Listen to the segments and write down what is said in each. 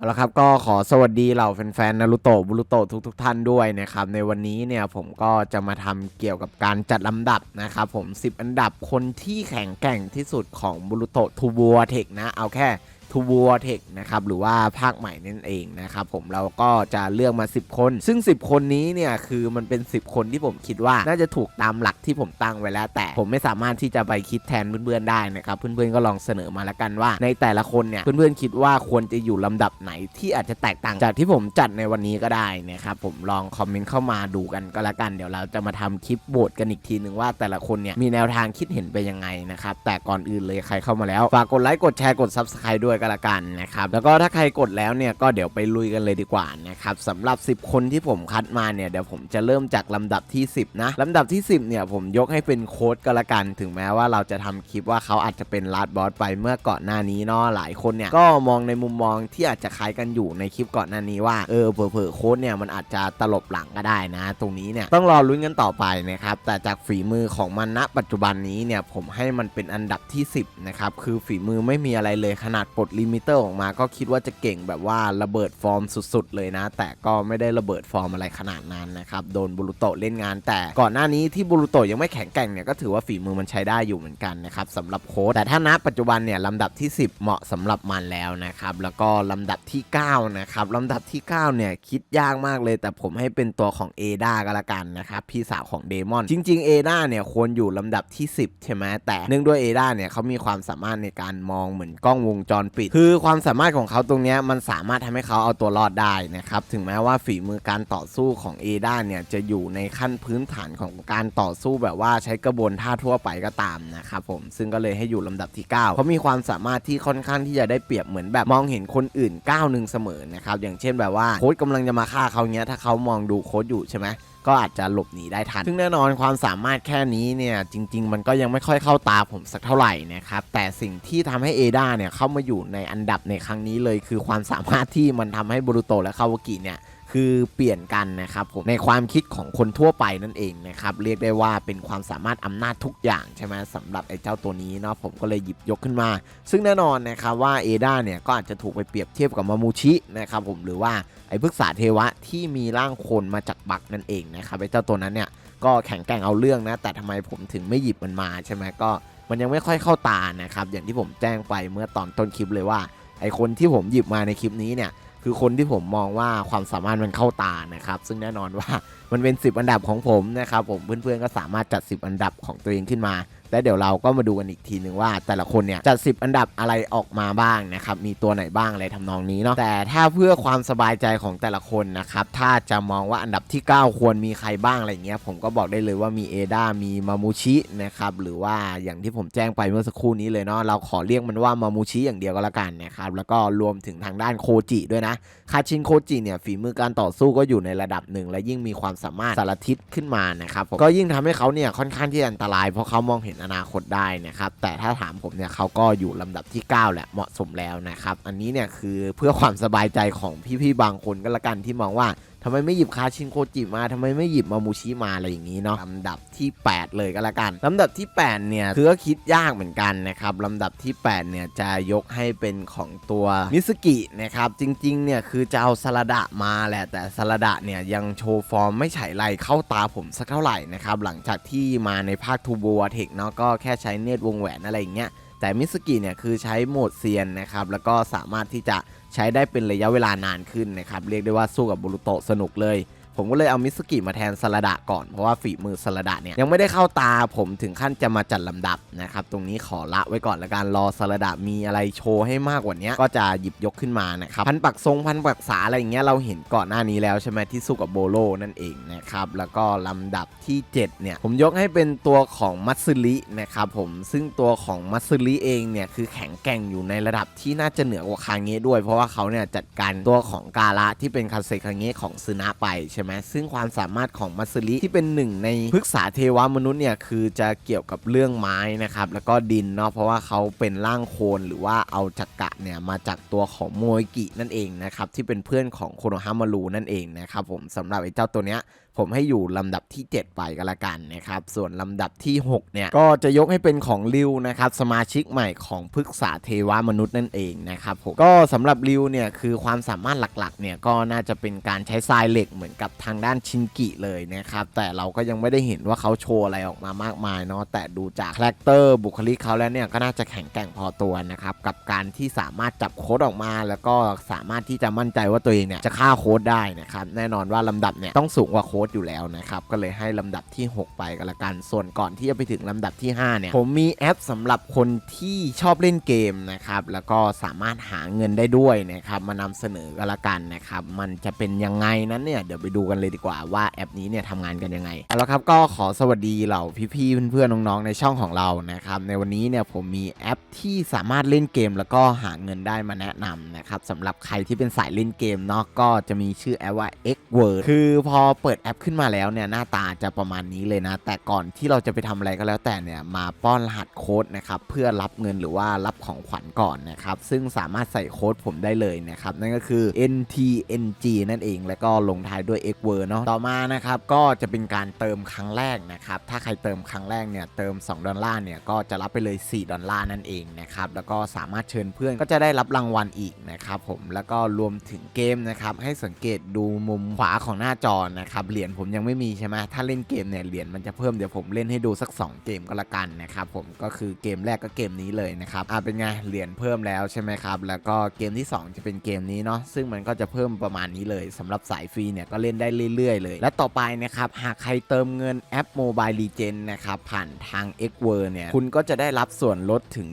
เอาละครับก็ขอสวัสดีเหล่าแฟนๆนารูโตะบุรุโตะทุกๆท่านด้วยนะครับในวันนี้เนี่ยผมก็จะมาทำเกี่ยวกับการจัดลำดับนะครับผม 10 อันดับคนที่แข็งแกร่งที่สุดของบุรุโตะทูบัวเทคนะ เอาแค่ ทูบัวเทคนะครับหรือว่าภาคใหม่นั่นเองนะครับผมเราก็จะเลือกมา 10 คน ซึ่ง 10 คนนี้เนี่ยคือมันเป็น 10 คนที่ผมคิดว่าน่าจะถูกตามหลักที่ผมตั้งไว้แล้ว แต่ผมไม่สามารถที่จะไปคิดแทนเพื่อนๆได้นะครับเพื่อนๆก็ลองเสนอมาแล้วกันว่า ในแต่ละคนเนี่ยเพื่อนๆคิดว่าควรจะอยู่ลำดับไหนที่อาจจะแตกต่างจากที่ผมจัดในวันนี้ก็ได้นะครับผมลองคอมเมนต์เข้ามาดูกันก็แล้วกันเดี๋ยวเราจะมาทำคลิปโบทกันอีกทีหนึ่งว่าแต่ละคนเนี่ยมีแนวทางคิดเห็นไปยังไงนะครับแต่ก่อนอื่นเลยใครเข้ามาแล้วฝากกดไลค์กดแชร์กด Subscribe ด้วยก็แล้วกันนะครับแล้วก็ถ้าใครกดแล้วเนี่ยก็เดี๋ยวไปลุยกันเลยดีกว่านะครับสำหรับ 10 คนที่ผมคัดมาเนี่ยเดี๋ยวผมจะเริ่มจากลำดับที่ 10 นะลำดับที่ 10เนี่ยผมยกให้เป็นโค้ดก็แล้วกัน ถึงแม้ว่าเราจะทำคลิปว่าเขาอาจจะเป็นลาดบอสไปเมื่อก่อนหน้านี้เนาะหลายคนเนี่ยก็มองในมุมมองที่อาจจะคล้ายกันอยู่ในคลิปก่อนหน้านี้ว่าเออเผลอๆโค้ดเนี่ยมันอาจจะตลบหลังก็ได้นะ ตรงนี้เนี่ยต้องรอลุ้นกันต่อไปนะครับแต่จากฝีมือของมันณปัจจุบันนี้เนี่ยผมให้มันเป็นอันดับที่ 10นะครับคือฝีมือไม่มีอะไรเลยขนาดปลดลิมิเตอร์ออกมาก็คิดว่าจะเก่งแบบว่าระเบิดฟอร์มสุดๆ เลยนะ แต่ก็ไม่ได้ระเบิดฟอร์มอะไรขนาดนั้นนะครับ โดนบุรุโตเล่นงาน แต่ก่อนหน้านี้ที่บุรุโตยังไม่แข็งแกร่งเนี่ยก็ถือว่าฝีมือมันใช้ได้อยู่เหมือนกันนะครับสำหรับโค้ดแต่ถ้าณปัจจุบันเนี่ยลำดับที่ 10 เหมาะสำหรับมันแล้วนะครับแล้วก็ลำดับที่9นะครับลำดับที่9เนี่ยคิดยากมากเลย แต่ผมให้เป็นตัวของเอดาก็แล้วกันนะครับพี่สาวของเดมอนจริงๆเอดาเนี่ยควรอยู่ลำดับที่ 10 ใช่ไหมแต่เนื่องด้วยเอดาเนี่ยเขามีความสามารถในการมองเหมือนกล้องวงจรปิดคือความสามารถของเขาตรงนี้มันสามารถทำให้เขาเอาตัวรอดได้นะครับถึงแม้ว่าฝีมือการต่อสู้ของเอดาเนี่ยจะอยู่ในขั้นพื้นฐานของการต่อสู้แบบว่าใช้กระบวนท่าทั่วไปก็ตามนะครับผมซึ่งก็เลยให้อยู่ลำดับที่ 9 เขามีความสามารถที่ค่อนข้างที่จะได้เปรียบเหมือนแบบมองเห็นคนอื่นก้าวหนึ่งเสมอนะครับอย่างเช่นแบบว่าโค้ดกำลังจะมาฆ่าเขาเนี้ยถ้าเขามองดูโค้ดอยู่ใช่ไหม ก็อาจจะหลบหนีได้ทัน ซึ่งแน่นอนความสามารถแค่นี้เนี่ยจริง ๆ มันก็ยังไม่ค่อยเข้าตาผมสักเท่าไหร่นะครับ แต่สิ่งที่ทำให้เอดาเนี่ยเข้ามาอยู่ในอันดับในครั้งนี้เลย คือความสามารถที่มันทำให้บรูโตและคาวากิเนี่ย คือเปลี่ยนกันนะครับผมในความคิดของคนทั่วไปนั่นเองนะครับเรียกได้ว่าเป็นความสามารถอำนาจทุกอย่างใช่ไหมสำหรับไอ้เจ้าตัวนี้เนาะผมก็เลยหยิบยกขึ้นมา ซึ่งแน่นอนนะครับว่าเอดาเนี่ยก็อาจจะถูกไปเปรียบเทียบกับมามูชินะครับผมหรือว่าไอ้พฤกษาเทวะที่มีร่างคนมาจากบักนั่นเองนะครับไอ้เจ้าตัวนั้นเนี่ยก็แข็งแกร่งเอาเรื่องนะแต่ทำไมผมถึงไม่หยิบมันมาใช่ไหมก็มันยังไม่ค่อยเข้าตานะครับอย่างที่ผมแจ้งไปเมื่อตอนต้นคลิปเลยว่าไอ้คนที่ผมหยิบมาในคลิปนี้เนี่ย คือคนที่ผมมองว่าความสามารถมันเข้าตานะครับ ซึ่งแน่นอนว่ามันเป็น 10 อันดับของผมนะครับผมเพื่อนๆก็สามารถจัด 10 อันดับของตัวเองขึ้นมา และเดี๋ยวเราก็มาดูกันอีกทีหนึ่งว่า แต่ละคนเนี่ยจัด10 อันดับอะไรออกมาบ้างนะครับมีตัวไหนบ้างอะไรทำนองนี้เนาะแต่ถ้าเพื่อความสบายใจของแต่ละคนนะครับถ้าจะมองว่าอันดับที่ 9 ควรมีใครบ้างอะไรเงี้ยผมก็บอกได้เลยว่ามีเอดามีมามูชินะครับหรือว่าอย่างที่ผมแจ้งไปเมื่อสักครู่นี้เลยเนาะเราขอเรียกมันว่ามามูชิอย่างเดียวก็แล้วกันนะครับแล้วก็รวมถึงทางด้านโคจิด้วยนะคาชินโคจิเนี่ยฝีมือการต่อสู้ก็อยู่ในระดับหนึ่งและยิ่งมีความสามารถสารทิศขึ้นมานะครับก็ยิ่งทำให้เขาเนี่ยค่อนข้างที่อันตรายเพราะเขามองเห็นอนาคตได้นะครับแต่ถ้าถามผมเนี่ยเขาก็อยู่ลำดับที่ 9 แหละเหมาะสมแล้วนะครับ อันนี้เนี่ยคือเพื่อความสบายใจของพี่ๆบางคนก็แล้วกันที่มองว่า ทำไมไม่หยิบคาชินโคจิมาทำไมไม่หยิบมามูชิมาอะไรอย่างนี้เนาะลำดับที่ 8 เลยก็แล้วกันลำดับที่ 8 เนี่ยคือก็คิดยากเหมือนกันนะครับลำดับที่ 8 เนี่ยจะยกให้เป็นของตัวมิสกินะครับจริงๆ เนี่ยคือจะเอาสลัดะมาแหละแต่สลัดะเนี่ยยังโชว์ฟอร์มไม่ฉายไรเข้าตาผมสักเท่าไหร่นะครับหลังจากที่มาในภาคทูบัวเทคเนาะก็แค่ใช้เนตรวงแหวนอะไรอย่างเงี้ย แต่มิสกิเนี่ยคือใช้โหมดเซียนนะครับแล้วก็สามารถที่จะใช้ได้เป็นระยะเวลานานขึ้นนะครับเรียกได้ว่าสู้กับบุรุโตสนุกเลย ผมก็เลยเอามิสกิมาแทนสลดะก่อนเพราะว่าฝีมือสลดะเนี่ยยังไม่ได้เข้าตาผมถึงขั้นจะมาจัดลำดับนะครับตรงนี้ขอละไว้ก่อนละกันรอสลดะมีอะไรโชว์ให้มากกว่านี้ก็จะหยิบยกขึ้นมานะครับพันปักทรงพันปักษาอะไรอย่างเงี้ยเราเห็นก่อนหน้านี้แล้วใช่ไหมที่สู้กับโบโลนั่นเองนะครับแล้วก็ลำดับที่ 7 เนี่ย ผมยกให้เป็นตัวของมัตสึรินะครับผมซึ่งตัวของมัตสึริเองเนี่ย คือแข็งแกร่งอยู่ในระดับที่น่าจะเหนือกว่าคางเงะด้วย เพราะว่าเขาเนี่ยจัดการตัวของกาละที่เป็นคาเซคางเงะของซึนะไปใช่่ไหมซึ่งความสามารถของมัสลิที่เป็นหนึ่งในพฤกษาเทวมนุษย์เนี่ยคือจะเกี่ยวกับเรื่องไม้นะครับแล้วก็ดินเนาะเพราะว่าเขาเป็นร่างโคลนหรือว่าเอาจักระเนี่ยมาจากตัวของโมยกินั่นเองนะครับที่เป็นเพื่อนของโคโนฮามารูนั่นเองนะครับผมสำหรับไอ้เจ้าตัวเนี้ย ผมให้อยู่ลำดับที่ 7 ไปก็แล้วกันนะครับ ส่วนลำดับที่ 6 เนี่ย ก็จะยกให้เป็นของริวนะครับ สมาชิกใหม่ของพฤกษาเทวมนุษย์นั่นเองนะครับผมก็สำหรับริวเนี่ย คือความสามารถหลักๆ เนี่ย ก็น่าจะเป็นการใช้ทรายเหล็กเหมือนกับทางด้านชินกิเลยนะครับ แต่เราก็ยังไม่ได้เห็นว่าเขาโชว์อะไรออกมามากมายเนาะแต่ดูจากคาแรคเตอร์บุคลิกเขาแล้วเนี่ยก็น่าจะแข็งแกร่งพอตัวนะครับกับการที่สามารถจับโค้ดออกมา แล้วก็สามารถที่จะมั่นใจว่าตัวเองเนี่ยจะฆ่าโค้ดได้นะครับแน่นอนว่าลำดับเนี่ยต้องสูงกว่าโค้ดอยู่แล้วนะครับ ก็เลยให้ลำดับที่ 6 ไปก็แล้วกัน ส่วนก่อนที่จะไปถึงลำดับที่ 5 เนี่ย ผมมีแอปสำหรับคนที่ชอบเล่นเกมนะครับ แล้วก็สามารถหาเงินได้ด้วยนะครับ มานำเสนอก็แล้วกันนะครับ มันจะเป็นยังไงนั้นเนี่ย เดี๋ยวไปดูกันเลยดีกว่าว่าแอปนี้เนี่ยทำงานกันยังไงเอาละครับก็ขอสวัสดีเหล่าพี่ๆเพื่อนๆน้องๆในช่องของเรานะครับ ในวันนี้เนี่ยผมมีแอปที่สามารถเล่นเกม แล้วก็หาเงินได้มาแนะนำนะครับสำหรับใครที่เป็นสายเล่นเกมเนาะก็จะมีชื่อแอปว่า X Word คือพอเปิดแอปขึ้นมาแล้วเนี่ยหน้าตาจะประมาณนี้เลยนะ แต่ก่อนที่เราจะไปทำอะไรก็แล้วแต่เนี่ยมาป้อนรหัสโค้ดนะครับเพื่อรับเงินหรือว่ารับของขวัญก่อนนะครับซึ่งสามารถใส่โค้ดผมได้เลยนะครับนั่นก็คือ NTNG นั่นเอง แล้วก็ลงท้ายด้วย X Word เนาะต่อมานะครับก็จะเป็นการเติมครั้งแรกนะครับถ้าใครเติมครั้งแรกเนี่ยเติม 2 ดอลลาร์เนี่ยก็จะรับไปเลย 4 ดอลลาร์นั่นเองนะครับแล้วก็สามารถเชิญเพื่อนก็จะได้รับรางวัลอีกนะครับผมแล้วก็รวมถึงเกมนะครับให้สังเกตดูมุมขวาของหน้าจอนะครับเรียญผมยังไม่มีใช่ไหมถ้าเล่นเกมเนี่ยเหรียญมันจะเพิ่มเดี๋ยวผมเล่นให้ดูสัก 2 เกมก็แล้วกันนะครับผมก็คือเกมแรกก็เกมนี้เลยนะครับอ่าเป็นไงเหรียญเพิ่มแล้วใช่ไหมครับแล้วก็เกมที่ 2 จะเป็นเกมนี้เนาะซึ่งมันก็จะเพิ่มประมาณนี้เลยสำหรับสายฟรีเนี่ยก็เล่นได้เรื่อยๆ เลย และต่อไปนะครับหากใครเติมเงินแอป Mobile Legend นะครับผ่านทาง X w o r เนี่ยคุณก็จะได้รับส่วนลดถึง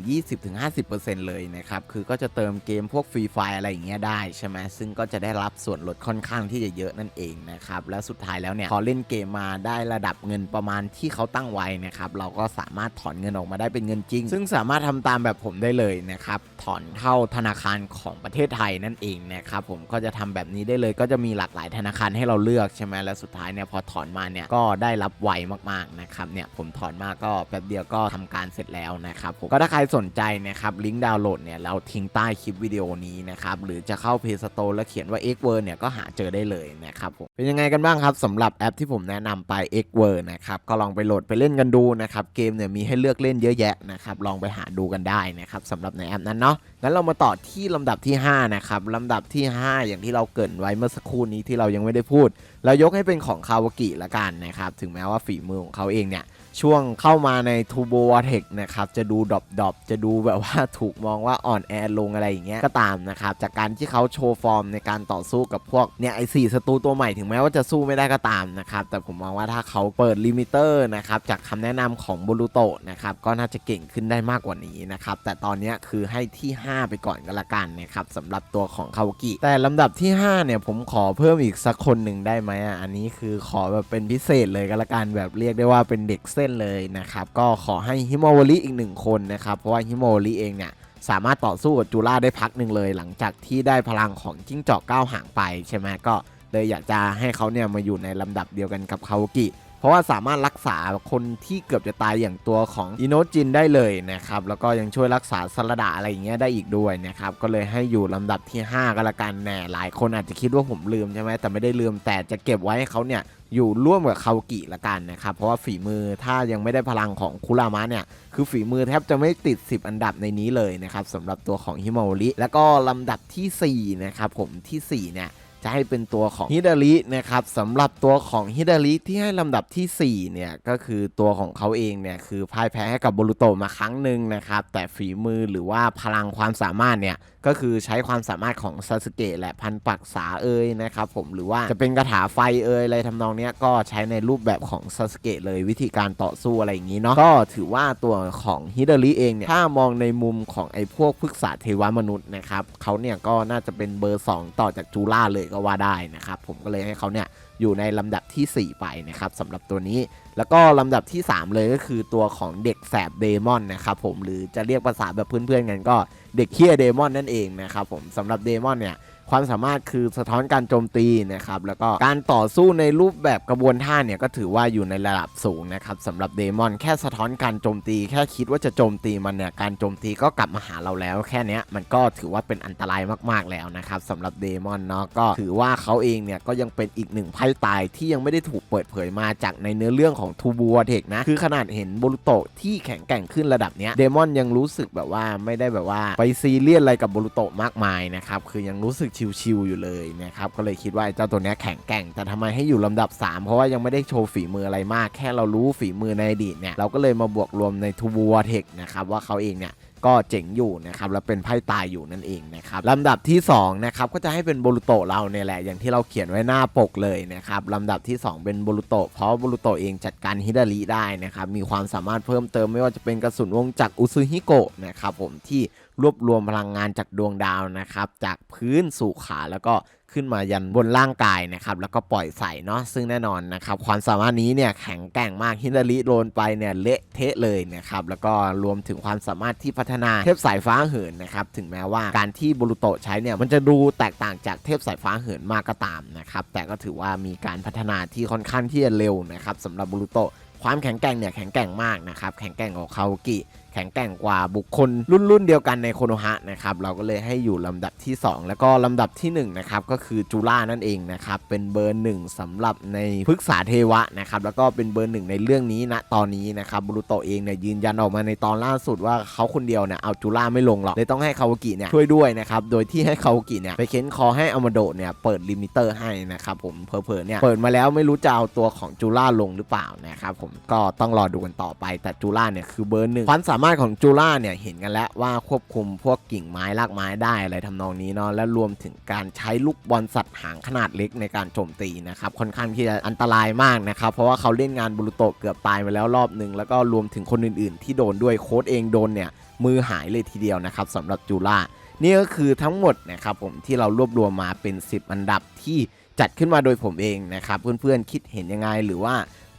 20-50%เลยนะครับคือก็จะเติมเกมพวกฟรีไฟอะไรอย่างเงี้ยได้ใช่ไหมซึ่งก็จะได้รับส่วนลดค่อนข้างที่จะเยอะนั่นเองนะครับและสุดท้ายแล้วเนี่ยพอเล่นเกมมาได้ระดับเงินประมาณที่เขาตั้งไว้นะครับเราก็สามารถถอนเงินออกมาได้เป็นเงินจริง ซึ่งสามารถทำตามแบบผมได้เลยนะครับถอนเข้าธนาคารของประเทศไทยนั่นเองนะครับผมก็จะทำแบบนี้ได้เลยก็จะมีหลากหลายธนาคารให้เราเลือกใช่ไหมและสุดท้ายเนี่ยพอถอนมาเนี่ยก็ได้รับไวมากๆนะครับเนี่ยผมถอนมาก็แป๊บเดียวก็ทำการเสร็จแล้วนะครับผมก็ถ้าใครสนใจนะครับลิงก์ดาวน์โหลดเนี่ยเราทิ้งใต้คลิปวิดีโอนี้นะครับหรือจะเข้า Play Store แล้วเขียนว่า X Word เนี่ยก็หาเจอได้เลยนะครับผมเป็นยังไงกันบ้างครับสำหรับแอปที่ผมแนะนำไป X Word นะครับก็ลองไปโหลดไปเล่นกันดูนะครับเกมเนี่ยมีให้เลือกเล่นเยอะแยะนะครับลองไปหาดูกันได้นะครับสำหรับในแอปนั้นเนาะงั้นเรามาต่อที่ลำดับที่5นะครับลำดับที่ 5 อย่างที่เราเกินไว้เมื่อสักครู่นี้ที่เรายังไม่ได้พูด เรายกให้เป็นของคาวากิละกันนะครับถึงแม้ว่าฝีมือของเขาเองเนี่ย ช่วงเข้ามาในทูโบว r เทคนะครับจะดูดอปดอปจะดูแบบว่าถูกมองว่าอ่อนแอลงอะไรอย่างเงี้ยก็ตามนะครับจากการที่เขาโชว์ฟอร์มในการต่อสู้กับพวกเนี่ยไอสี่ศัตรูตัวใหม่ถึงแม้ว่าจะสู้ไม่ได้ก็ตามนะครับแต่ผมมองว่าถ้าเขาเปิดลิมิเตอร์นะครับจากคำแนะนำของบูรุโตะนะครับก็น่าจะเก่งขึ้นได้มากกว่านี้นะครับแต่ตอนนี้คือให้ที่ 5 ไปก่อนก็แล้วกันนะครับสำหรับตัวของคาวากิแต่ลำดับที่ 5 เนี่ยผมขอเพิ่มอีกสักคนหนึ่งได้ไหมอะอันนี้คือขอแบบเป็นพิเศษเลยก็แล้วกันแบบเรียกได้ว่าเป็นเด็กเส้นเลยนะครับ ก็ขอให้ฮิโมวาริอีกหนึ่งคนนะครับ เพราะว่าฮิโมวาริเองเนี่ยสามารถต่อสู้กับจูล่าได้พักหนึ่งเลย หลังจากที่ได้พลังของจิ้งจอกก้าวหางไปใช่ไหมก็เลยอยากจะให้เขาเนี่ยมาอยู่ในลำดับเดียวกันกับคาวกิ เพราะว่าสามารถรักษาคนที่เกือบจะตายอย่างตัวของอิโนจินได้เลยนะครับ แล้วก็ยังช่วยรักษาสลดาอะไรอย่างเงี้ยได้อีกด้วยนะครับ ก็เลยให้อยู่ลำดับที่ 5ก็แล้วกันแน่หลายคนอาจจะคิดว่าผมลืมใช่ไหมแต่ไม่ได้ลืมแต่จะเก็บไว้ให้เขาเนี่ย อยู่ร่วมกับคาวกิละกันนะครับ เพราะว่าฝีมือถ้ายังไม่ได้พลังของคุรามะเนี่ย คือฝีมือแทบจะไม่ติด 10 อันดับในนี้เลยนะครับสำหรับตัวของฮิมาโอริแล้วก็ลำดับทีสี่4นะครับผมทีสี่4เนี่ย จะให้เป็นตัวของฮิดารินะครับสำหรับตัวของฮิดาริที่ให้ลำดับทีสี่ 4 เนี่ย ก็คือตัวของเขาเองเนี่ยคือพ่ายแพ้ให้กับโบรุโตมาครั้งหนึ่งนะครับ แต่ฝีมือหรือว่าพลังความสามารถเนี่ยก็คือใช้ความสามารถของซาสึเกะและพันปักษาเอยนะครับผมหรือว่าจะเป็นกระถาไฟเอยอะไรทำนองเนี้ยก็ใช้ในรูปแบบของซาสึเกะเลยวิธีการต่อสู้อะไรอย่างนี้เนาะก็ถือว่าตัวของฮิดาริเองเนี่ยถ้ามองในมุมของไอ้พวกพฤกษาเทวมนุษย์นะครับเขาเนี่ยก็น่าจะเป็นเบอร์ 2 ต่อจากจูล่าเลยก็ว่าได้นะครับ ผมก็เลยให้เขาเนี่ยอยู่ในลำดับทีสี่ 4 ไปนะครับสำหรับตัวนี้ แล้วก็ลำดับที่ 3 เลยก็คือตัวของเด็กแสบเดมอนนะครับผมหรือจะเรียกภาษาแบบเพื่อนๆกันก็เด็กเคียเดมอนนั่นเองนะครับผมสำหรับเดมอนเนี่ย ความสามารถคือสะท้อนการโจมตีนะครับแล้วก็การต่อสู้ในรูปแบบกระบวนท่าเนี่ยก็ถือว่าอยู่ในระดับสูงนะครับสำหรับเดมอนแค่สะท้อนการโจมตี แค่คิดว่าจะโจมตีมันเนี่ยการโจมตีก็กลับมาหาเราแล้ว แค่นี้มันก็ถือว่าเป็นอันตรายมากๆแล้วนะครับสำหรับเดมอนเนาะก็ถือว่าเขาเองเนี่ยก็ยังเป็นอีกหนึ่งไพ่ตายที่ยังไม่ได้ถูกเปิดเผยมาจากในเนื้อเรื่องของทูบัวเทคนะคือขนาดเห็นโบรุโตะที่แข็งแกร่งขึ้นระดับเนี้ยเดมอนยังรู้สึกแบบว่าไม่ได้แบบว่าไปซีเรียสอะไรกับโบรุโตะมากมายนะครับคือยังรู้สึกชิวๆอยู่เลยนะครับก็เลยคิดว่าเจ้าตัวนี้แข็งแกร่ง แต่ทำไมให้อยู่ลำดับ 3 เพราะว่ายังไม่ได้โชว์ฝีมืออะไรมาก แค่เรารู้ฝีมือในอดีตเนี่ยเราก็เลยมาบวกรวมในทูบัวเทคนะครับว่าเขาเองเนี่ย ก็เจ๋งอยู่นะครับแล้วเป็นไพ่ตายอยู่นั่นเองนะครับลำดับที่2นะครับก็จะให้เป็นโบรุโตเราเนี่ยแหละอย่างที่เราเขียนไว้หน้าปกเลยนะครับลำดับที่ 2 เป็นโบรุโตเพราะโบรุโตเองจัดการฮิดาริได้นะครับมีความสามารถเพิ่มเติมไม่ว่าจะเป็นกระสุนวงจักอุซุฮิโกะนะครับผมที่รวบรวมพลังงานจากดวงดาวนะครับจากพื้นสู่ขาแล้วก็ ขึ้นมายันบนร่างกายนะครับแล้วก็ปล่อยใส่เนาะซึ่งแน่นอนนะครับความสามารถนี้เนี่ยแข็งแกร่งมากฮิดาริโดนไปเนี่ยเละเทะเลยนะครับแล้วก็รวมถึงความสามารถที่พัฒนาเทพสายฟ้าเหินนะครับถึงแม้ว่าการที่บุรุโตใช้เนี่ยมันจะดูแตกต่างจากเทพสายฟ้าเหินมากก็ตามนะครับแต่ก็ถือว่ามีการพัฒนาที่ค่อนข้างที่จะเร็วนะครับสำหรับบุรุโตความแข็งแกร่งเนี่ยแข็งแกร่งมากนะครับแข็งแกร่งกว่าคาโอกิ ข็งแกร่งกว่าบุคคลรุ่นรุ่นเดียวกันในโคโนฮะนะครับเราก็เลยให้อยู่ลำดับที่ 2 แล้วก็ลำดับที่1นะครับก็คือจูล่านั่นเองนะครับเป็นเบอร์หนึ่งสำหรับในพฤกษาเทวะนะครับแล้วก็เป็นเบอร์หนึ่งในเรื่องนี้นะตอนนี้นะครับบุรุโตเองเนี่ยยืนยันออกมาในตอนล่าสุดว่าเขาคนเดียวเนี่ยเอาจูล่าไม่ลงหรอกเลยต้องให้คาโอกิเนี่ยช่วยด้วยนะครับโดยที่ให้คาโอกิเนี่ยไปเค้นคอให้อามาโดะเนี่ยเปิดลิมิเตอร์ให้นะครับผมเพอเพอเนี่ยเปิดมาแล้วไม่รู้จะเอาตัวของจูล่าลงหรือเปล่านะครับผมก็ต้องรอดูกันต่อไปแต่จูล่าเนี่ยคือเบอร์หนึ่งความสามารถของจูล่าเนี่ยเห็นกันแล้วว่าควบคุมพวกกิ่งไม้รากไม้ได้อะไรทำนองนี้เนาะและรวมถึงการใช้ลูกบอลสัตว์หางขนาดเล็กในการโจมตีนะครับค่อนข้างที่จะอันตรายมากนะครับเพราะว่าเขาเล่นงานบุรุโตเกือบตายไปแล้วรอบหนึ่งแล้วก็รวมถึงคนอื่นๆ ที่โดนด้วยโค้ดเองโดนเนี่ยมือหายเลยทีเดียวนะครับสำหรับจูล่านี่ก็คือทั้งหมดนะครับผมที่เรารวบรวมมาเป็น 10 อันดับที่จัดขึ้นมาโดยผมเองนะครับเพื่อนๆคิดเห็นยังไงหรือว่า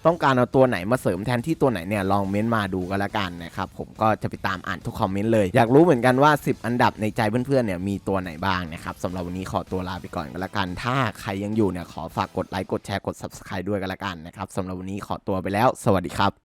ต้องการเอาตัวไหนมาเสริมแทนที่ตัวไหนเนี่ยลองเม้นต์มาดูกันละกันนะครับผมก็จะไปตามอ่านทุกคอมเมนต์เลย อยากรู้เหมือนกันว่า 10 อันดับในใจเพื่อนๆเนี่ยมีตัวไหนบ้างนะครับสำหรับวันนี้ขอตัวลาไปก่อนก็และกัน ถ้าใครยังอยู่เนี่ยขอฝากกดไลค์กดแชร์กด subscribe ด้วยกันละกันนะครับสำหรับวันนี้ขอตัวไปแล้ว สวัสดีครับ